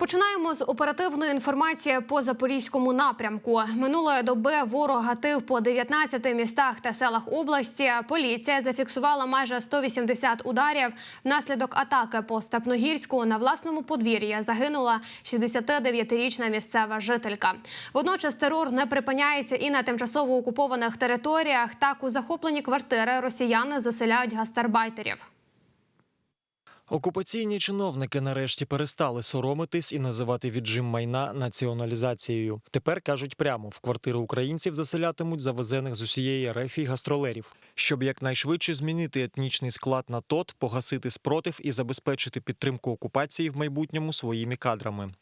Починаємо з оперативної інформації по запорізькому напрямку. Минулої доби ворог гатив по 19 містах та селах області. Поліція зафіксувала майже 180 ударів. Внаслідок атаки по Степногірську на власному подвір'ї загинула 69-річна місцева жителька. Водночас терор не припиняється і на тимчасово окупованих територіях. Так у захоплені квартири росіяни заселяють гастарбайтерів. Окупаційні чиновники нарешті перестали соромитись і називати віджим майна націоналізацією. Тепер кажуть прямо в квартири українців заселятимуть завезених з усієї рефі гастролерів, щоб якнайшвидше змінити етнічний склад на ТОТ, погасити спротив і забезпечити підтримку окупації в майбутньому своїми кадрами.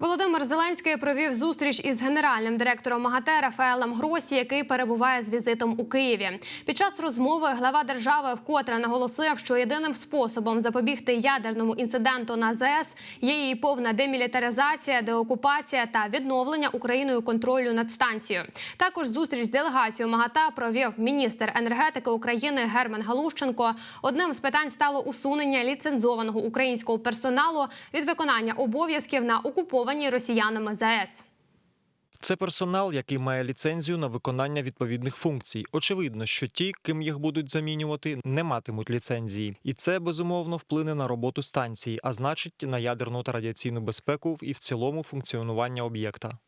Володимир Зеленський провів зустріч із генеральним директором МАГАТЕ Рафаелем Гросі, який перебуває з візитом у Києві. Під час розмови глава держави вкотре наголосив, що єдиним способом запобігти ядерному інциденту на ЗС є її повна демілітаризація, деокупація та відновлення Україною контролю над станцією. Також зустріч з делегацією МАГАТА провів міністр енергетики України Герман Галущенко. Одним з питань стало усунення ліцензованого українського персоналу від виконання обов'язків на окупованій росіянами ЗАЕС. Це персонал, який має ліцензію на виконання відповідних функцій. Очевидно, що ті, ким їх будуть замінювати, не матимуть ліцензії, і це безумовно вплине на роботу станції, а значить на ядерну та радіаційну безпеку і в цілому функціонування об'єкта.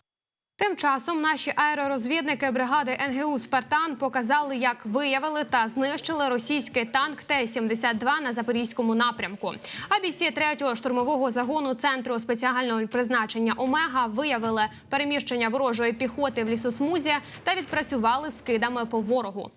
Тим часом наші аеророзвідники бригади НГУ Спартан показали, як виявили та знищили російський танк Т-72 на запорізькому напрямку. А бійці 3-го штурмового загону центру спеціального призначення Омега виявили переміщення ворожої піхоти в лісосмузі та відпрацювали скидами по ворогу.